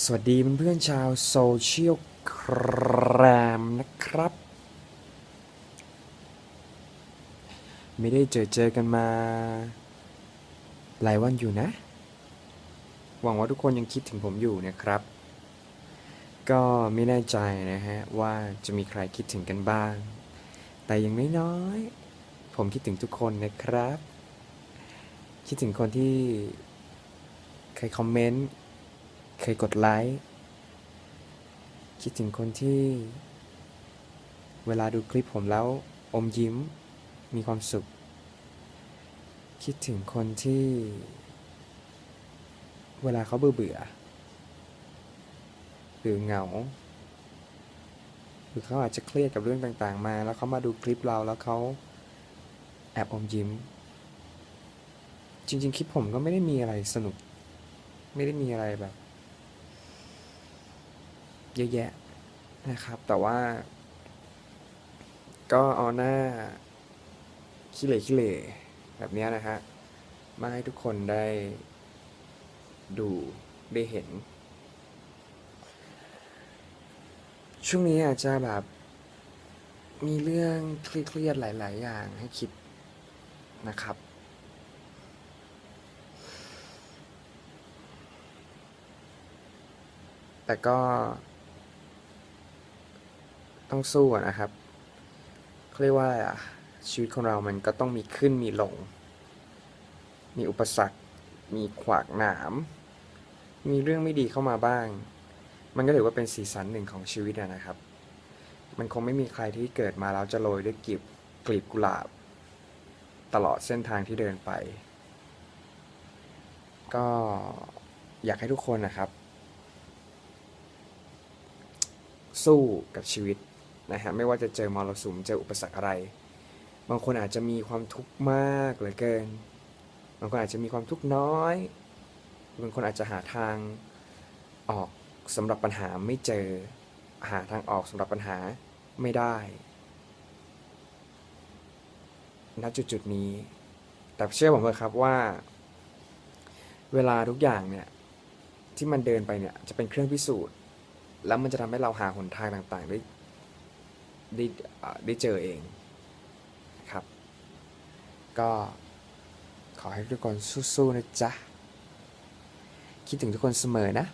สวัสดีเพื่อนๆชาวโซเชียลแครมนะครับ ไม่ได้เจอเจอกันมา หลายวันอยู่นะ หวังว่าทุกคนยังคิดถึงผมอยู่นะครับ ก็ไม่แน่ใจนะฮะ ว่าจะมีใครคิดถึงกันบ้าง แต่อย่างน้อย ผมคิดถึงทุกคนนะครับ คิดถึงคนที่เคยคอมเมนต์ เคยกดไลค์คิดถึงคนที่ เวลาดูคลิปผมแล้วอมยิ้มมีความสุข คิดถึงคนที่ เวลาเขาเบื่อเบื่อหรือเหงา หรือเขาอาจจะเครียดกับเรื่องต่างๆ มา แล้วเขามาดูคลิปเราแล้วเขาแอบอมยิ้ม จริง ๆ คลิปผมก็ไม่ได้มีอะไรสนุก ไม่ได้มีอะไรแบบ เยอะแยะนะครับ แต่ว่า ก็เอาหน้าขี้เหร่ขี้เหร่แบบนี้นะฮะมาให้ทุกคนได้ดูได้เห็น ช่วงนี้อาจจะแบบ มีเรื่องเครียดๆหลาย ๆ อย่างให้คิดนะครับ แต่ก็ ต้องสู้นะครับเขาเรียกว่าอะชีวิตของเรามันก็ต้องมีขึ้นมีลง มีอุปสรรค มีขวากหนาม มีเรื่องไม่ดีเข้ามาบ้าง มันก็ถือว่าเป็นสีสันหนึ่งของชีวิตนะครับ มันคงไม่มีใครที่เกิดมาแล้วจะโรยด้วยกลีบกลีบกุหลาบ ตลอดเส้นทางที่เดินไป ก็อยากให้ทุกคนนะครับ สู้กับชีวิต นะฮะไม่ว่าจะเจอมรสุมเจออุปสรรคอะไร บางคนอาจจะมีความทุกข์มากเหลือเกิน บางคนอาจจะมีความทุกข์น้อย บางคนอาจจะหาทางออกสำหรับปัญหาไม่เจอหาทางออกสำหรับปัญหาไม่ได้ณจุดจุดนี้ แต่เชื่อผมเลยครับว่า เวลาทุกอย่างเนี่ยที่มันเดินไปเนี่ยจะเป็นเครื่องพิสูจน์ แล้วมันจะทำให้เราหาหนทางต่างๆได้ ได้ได้เจอเองครับ ก็ขอให้ทุกคนสู้ๆนะจ๊ะ คิดถึงทุกคนเสมอนะ